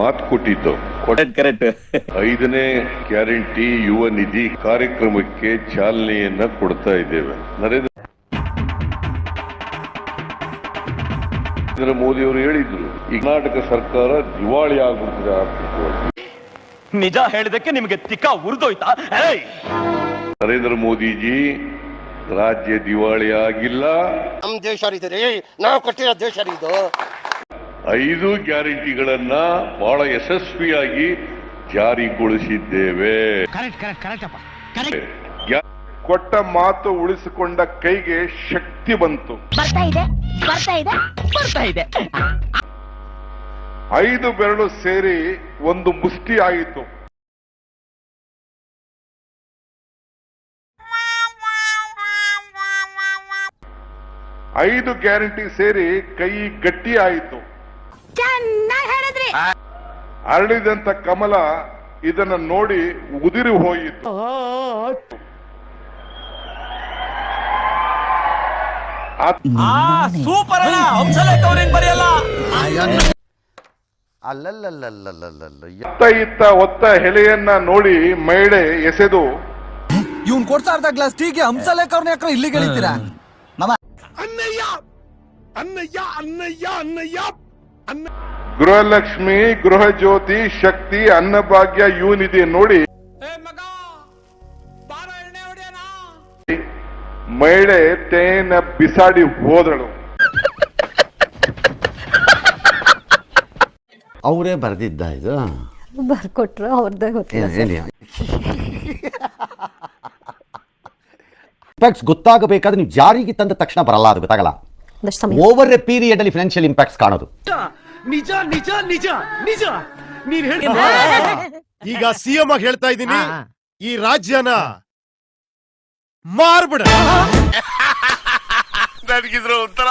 ಮಾತು ಕೊಟ್ಟಿದ್ದು. ಕರೆಕ್ಟ್ ಐದನೇ ಗ್ಯಾರಂಟಿ ಯುವ ನಿಧಿ ಕಾರ್ಯಕ್ರಮಕ್ಕೆ ಚಾಲನೆಯನ್ನ ಕೊಡ್ತಾ ಇದ್ದೇವೆ. ನರೇಂದ್ರ ನರೇಂದ್ರ ಮೋದಿ ಅವರು ಹೇಳಿದ್ರು ಈ ಕರ್ನಾಟಕ ಸರ್ಕಾರ ದಿವಾಳಿ ಆಗ್ಬಿಡ್ತದೆ ಆರ್ಥಿಕವಾಗಿ. ನಿಜ ಹೇಳಿದಕ್ಕೆ ನಿಮಗೆ ತಿಕ್ಕ ಉರಿದೋಯ್ತಾ? ಏಯ್ ನರೇಂದ್ರ ಮೋದಿಜಿ ರಾಜ್ಯ ದಿವಾಳಿ ಆಗಿಲ್ಲ ನಮ್ ದೇಶ ನಾವು ಕೊಟ್ಟಿರೋ ದೇಶ ರೀ ಇದು. ಐದು ಗ್ಯಾರಂಟಿಗಳನ್ನ ಬಹಳ ಯಶಸ್ವಿಯಾಗಿ ಜಾರಿಗೊಳಿಸಿದ್ದೇವೆ. ಕೊಟ್ಟ ಮಾತು ಉಳಿಸಿಕೊಂಡ ಕೈಗೆ ಶಕ್ತಿ ಬಂತು. ಬರ್ತಾ ಇದೆ ಬರ್ತಾ ಇದೆ ಬರ್ತಾ ಇದೆ. ಐದು ಬೆರಳು ಸೇರಿ ಒಂದು ಮುಷ್ಟಿ ಆಯಿತು. ಐದು ಗ್ಯಾರಂಟಿ ಸೇರಿ ಕೈ ಗಟ್ಟಿ ಆಯಿತು. ಚೆನ್ನಾಗಿ ಹೇಳಿದ್ರಿ ಅರಳಿದಂತ ಕಮಲ ಇದನ್ನ ನೋಡಿ ಉದಿರಿ ಹೋಯಿತು. ಸೂಪರ್ ಅತ್ತ ಇತ್ತ ಒತ್ತ ಹೆಲೆಯನ್ನ ನೋಡಿ ಮಹಿಳೆ ಎಸೆದು. ಇವ್ನ್ ಕೊಡ್ತಾ ಇರ್ದ ಗ್ಲಾಸ್ ಟೀಗೆ ಹಂಸಲೇಖ ಅನ್ನಯ್ಯ ಅನ್ನಯ್ಯ ಅನ್ನಯ್ಯ ಎಳಿತೀರಾ? ಗೃಹಲಕ್ಷ್ಮಿ ಗೃಹ ಜ್ಯೋತಿ ಶಕ್ತಿ ಅನ್ನಭಾಗ್ಯ ಯೂನಿದೆ ನೋಡಿ. ಮಹಿಳೆ ತೇನ ಬಿಸಾಡಿ ಹೋದಳು. ಅವರೇ ಬರೆದಿದ್ದ ಇದು? ಬರ್ಕೊಟ್ರು ಅವ್ರದ್ದೇ ಗೊತ್ತಿಲ್ಲ ಗೊತ್ತಾಗಬೇಕಾದ್ರೆ ನೀವು ಜಾರಿಗೆ ತಂದ ತಕ್ಷಣ ಬರಲ್ಲ ಅದು ಗೊತ್ತಾಗಲ್ಲ. ಒಂದಷ್ಟು ಸಮಯ. ಓವರ್ ಎ ಪೀರಿಯಡ್ ಅಲ್ಲಿ ಫಿನಾನ್ಷಿಯಲ್ ಇಂಪ್ಯಾಕ್ಟ್ಸ್ ಕಾಣೋದು. ನಿಜ ನಿಜ ನಿಜ ನಿಜ ನೀನ್ ಹೇಳಿ ಈಗ ಸಿಎಂ ಆಗಿ ಹೇಳ್ತಾ ಇದ್ದೀನಿ. ಈ ರಾಜ್ಯನ ಮಾರ್ಬಿಡ. ನನಗಿದ್ರ ಒಂಥರ